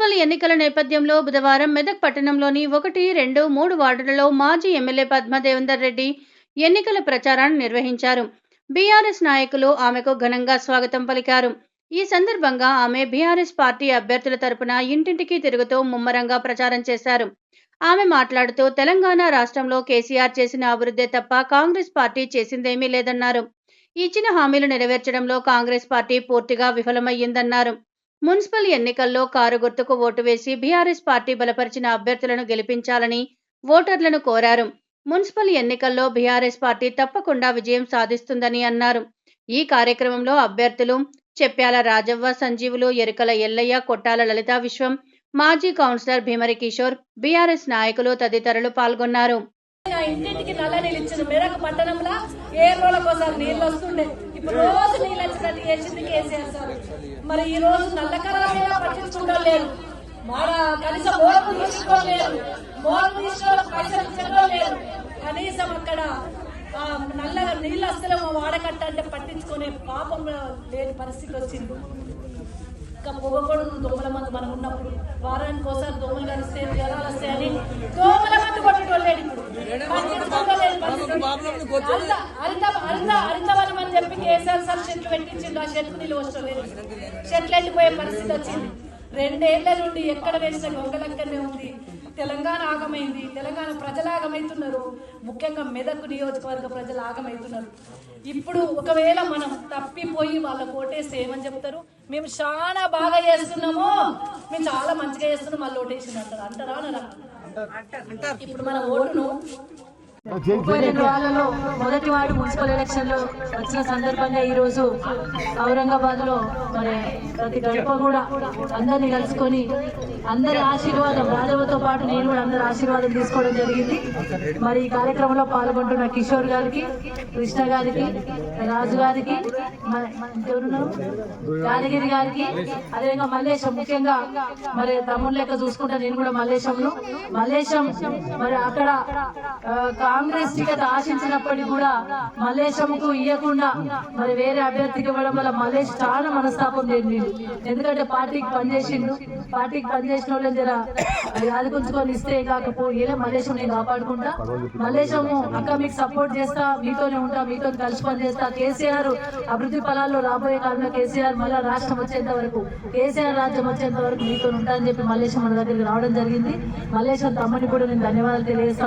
Municipal ఎన్నికల నేపథ్యంలో బుధవారం మెదక్ పట్టణంలోని ఒకటి రెండు మూడు వార్డులలో మాజీ ఎమ్మెల్యే పద్మదేవేందర్ రెడ్డి ఎన్నికల ప్రచారాన్ని నిర్వహించారు. బీఆర్ఎస్ నాయకులు ఆమెకు ఘనంగా స్వాగతం పలికారు. ఈ సందర్భంగా ఆమె బీఆర్ఎస్ పార్టీ అభ్యర్థుల తరపున ఇంటింటికి తిరుగుతూ ముమ్మరంగా ప్రచారం చేశారు. ఆమె మాట్లాడుతూ తెలంగాణ రాష్ట్రంలో కేసీఆర్ చేసిన అభివృద్ధే తప్ప కాంగ్రెస్ పార్టీ చేసిందేమీ లేదన్నారు. ఇచ్చిన హామీలు నెరవేర్చడంలో కాంగ్రెస్ పార్టీ పూర్తిగా విఫలమయ్యిందన్నారు. మున్సిపల్ ఎన్నికల్లో కారు గుర్తుకు ఓటు వేసి బీఆర్ఎస్ పార్టీ బలపరిచిన అభ్యర్థులను గెలిపించాలని ఓటర్లను కోరారు. మున్సిపల్ ఎన్నికల్లో బీఆర్ఎస్ పార్టీ తప్పకుండా విజయం సాధిస్తుందని అన్నారు. ఈ కార్యక్రమంలో అభ్యర్థులు చెప్పాల రాజవ్వ సంజీవులు ఎరుకల ఎల్లయ్య కొట్టాల లలితా విశ్వం మాజీ కౌన్సిలర్ భీమరి కిషోర్ బీఆర్ఎస్ నాయకులు తదితరులు పాల్గొన్నారు. ఇంటింటికి నల్ల నీళ్ళు ఇచ్చింది. మెదక్ పట్టణంలో ఏ రోజులకోసారి నీళ్ళు వస్తుండే. ఇప్పుడు రోజు నీళ్ళు వచ్చినట్టు చేసింది కేసీఆర్ సార్? మరి ఈ రోజు నల్ల కరాబీగా పట్టించుకుంటాం లేదు మాడ కనీసం మోడలు తీసుకోలేరు మోడలు తీసుకోవడం పైసలు ఇచ్చడం కనీసం అక్కడ నల్ల నల్లగా నీళ్ళు వస్తే వాడకట్ట అంటే పట్టించుకునే పాపం లేని పరిస్థితి వచ్చింది. ఇంకా పొగకూడదు దోమల మందు మనం ఉన్నప్పుడు వారానికి ఒకసారి దోమలు కలిస్తే జ్వరాలు వస్తాయని దోమల మందు అరిత అరితవనం అని చెప్పి కేసీఆర్ సార్ చెట్లు పెట్టించిండు. ఆ చెట్లు వస్తలేదు చెట్లు ఎండిపోయే పరిస్థితి వచ్చింది. రెండేళ్ళ నుండి ఎక్కడ వేసిన గొంగలక్కనే ఉంది. తెలంగాణ ఆగమైంది. తెలంగాణ ప్రజలు ఆగమైతున్నారు. ముఖ్యంగా మెదక్ నియోజకవర్గ ప్రజలు ఆగమైతున్నారు. ఇప్పుడు ఒకవేళ మనం తప్పిపోయి వాళ్ళ కోటేస్తే ఏమని చెప్తారు? మేము చాలా బాగా చేస్తున్నాము. మేము చాలా మంచిగా చేస్తున్నాం. వాళ్ళు ఓటేసింది అంటారు. అంటారా. ఇప్పుడు మన ఓటును ముప్పై రెండు వార్డులలో మొదటి వార్డు మున్సిపల్ ఎలక్షన్లో వచ్చిన సందర్భంగా ఈ రోజు ఔరంగాబాద్లో మరి ప్రతి గడప కూడా అందరిని కలుసుకొని అందరి ఆశీర్వాదం రాజవతో పాటు నేను కూడా అందరి ఆశీర్వాదం తీసుకోవడం జరిగింది. మరి ఈ కార్యక్రమంలో పాల్గొంటున్న కిషోర్ గారికి కృష్ణ గారికి రాజు గారికి యాదగిరి గారికి అదేవిధంగా మల్లేశం. ముఖ్యంగా మరి తమ్ముడు లెక్క చూసుకుంటా నేను కూడా మల్లేశంను. మల్లేశం మరి అక్కడ కాంగ్రెస్ టికెట్ ఆశించినప్పటికీ కూడా మల్లేశంకు ఇవ్వకుండా మరి వేరే అభ్యర్థికి ఇవ్వడం వల్ల మల్లేష్ చాలా మనస్తాపం చెందిండు. ఎందుకంటే పార్టీకి పనిచేసిండు. పార్టీకి పనిచేసిన వాళ్ళని జర ఆదుకుంచుకొని ఇస్తే కాకపోతే మల్లేశం నేను కాపాడుకుంటా. మల్లేశము అక్క మీకు సపోర్ట్ చేస్తా మీతోనే ఉంటా మీతో కలిసి పని చేస్తా కేసీఆర్ అభివృద్ధి ఫలాల్లో రాబోయే కాలంలో కేసీఆర్ మళ్ళీ రాష్ట్రం వచ్చేంత వరకు కేసీఆర్ రాజ్యం వచ్చేంత వరకు మీతో ఉంటా అని చెప్పి మల్లేశం మన దగ్గరికి రావడం జరిగింది. మల్లేశం తమ్మని కూడా నేను ధన్యవాదాలు తెలియజేస్తా